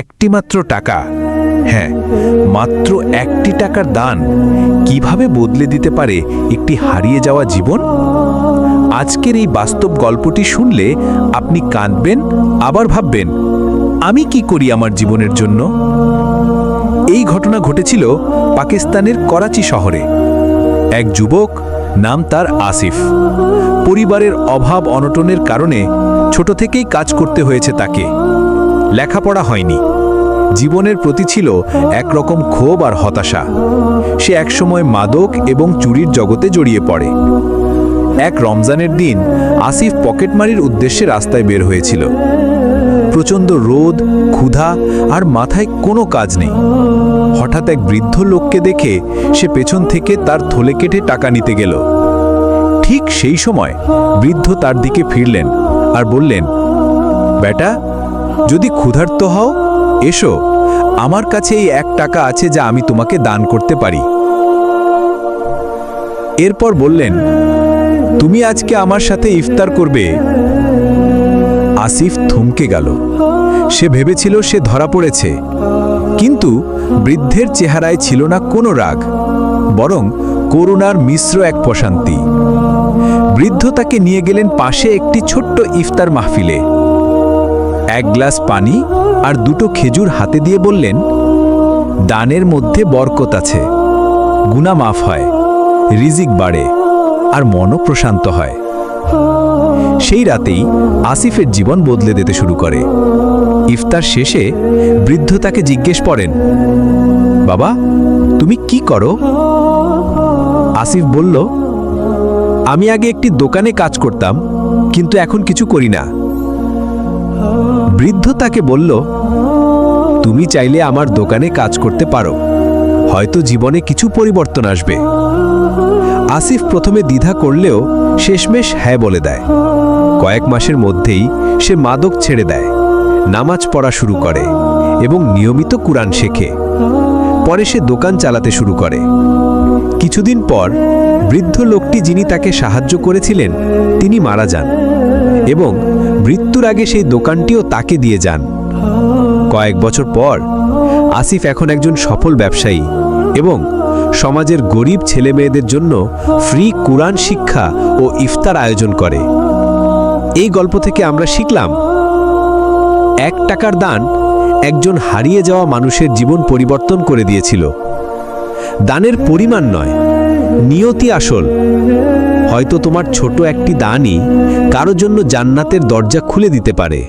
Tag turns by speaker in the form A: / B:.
A: একটি মাত্র টাকা। হ্যাঁ মাত্র একটি টাকার দান কীভাবে বদলে দিতে পারে একটি হারিয়ে যাওয়া জীবন? আজকের এই বাস্তব গল্পটি শুনলে আপনি কাঁদবেন, আবার ভাববেন, আমি কি করি আমার জীবনের জন্য? এই ঘটনা ঘটেছিল পাকিস্তানের করাচি শহরে। এক যুবক নাম তার আসিফ। পরিবারের অভাব অনটনের কারণে ছোট থেকেই কাজ করতে হয়েছে তাকে। লেখাপড়া হয়নি। জীবনের প্রতি ছিল একরকম ক্ষোভ আর হতাশা। সে একসময় মাদক এবং চুরির জগতে জড়িয়ে পড়ে। এক রমজানের দিন আসিফ পকেটমারির উদ্দেশ্যে রাস্তায় বের হয়েছিল। প্রচণ্ড রোদ, ক্ষুধা আর মাথায় কোনো কাজ নেই। হঠাৎ এক বৃদ্ধ লোককে দেখে সে পেছন থেকে তার থলে কেটে টাকা নিতে গেল। ঠিক সেই সময় বৃদ্ধ তার দিকে ফিরলেন আর বললেন, বেটা যদি ক্ষুধার্ত হও, এসো। আমার কাছে এই এক টাকা আছে যা আমি তোমাকে দান করতে পারি। এরপর বললেন, তুমি আজকে আমার সাথে ইফতার করবে। আসিফ থমকে গেল। সে ভেবেছিল সে ধরা পড়েছে। কিন্তু বৃদ্ধের চেহারায় ছিল না কোনো রাগ, বরং করুণার মিশ্র এক প্রশান্তি। বৃদ্ধ তাকে নিয়ে গেলেন পাশে একটি ছোট্ট ইফতার মাহফিলে। এক গ্লাস পানি আর দুটো খেজুর হাতে দিয়ে বললেন, দানের মধ্যে বরকত আছে। গুনা মাফ হয়, রিজিক বাড়ে আর মনও প্রশান্ত হয়। সেই রাতেই আসিফের জীবন বদলে দিতে শুরু করে। ইফতার শেষে বৃদ্ধ তাকে জিজ্ঞেস করেন, বাবা, তুমি কি করো? আসিফ বলল, আমি আগে একটি দোকানে কাজ করতাম, কিন্তু এখন কিছু করি না। বৃদ্ধ তাকে বলল, তুমি চাইলে আমার দোকানে কাজ করতে পারো। হয়তো জীবনে কিছু পরিবর্তন আসবে। আসিফ প্রথমে দ্বিধা করলেও শেষমেশ হ্যাঁ বলে দেয়। কয়েক মাসের মধ্যেই সে মাদক ছেড়ে দেয়, নামাজ পড়া শুরু করে এবং নিয়মিত কুরআন শেখে। পরে সে দোকান চালাতে শুরু করে। কিছুদিন পর বৃদ্ধ লোকটি যিনি তাকে সাহায্য করেছিলেন, তিনি মারা যান এবং মৃত্যুর আগে সেই দোকানটিও তাকে দিয়ে যান। কয়েক বছর পর আসিফ এখন একজন সফল ব্যবসায়ী এবং সমাজের গরিব ছেলেমেয়েদের জন্য ফ্রি কুরআন শিক্ষা ও ইফতার আয়োজন করে। এই গল্প থেকে আমরা শিখলাম, এক টাকার দান একজন হারিয়ে যাওয়া মানুষের জীবন পরিবর্তন করে দিয়েছিল। দানের পরিমাণ নয়, নিয়তি আসল। হয়তো তোমার ছোট একটি দানই কারও জন্য জান্নাতের দরজা খুলে দিতে পারে।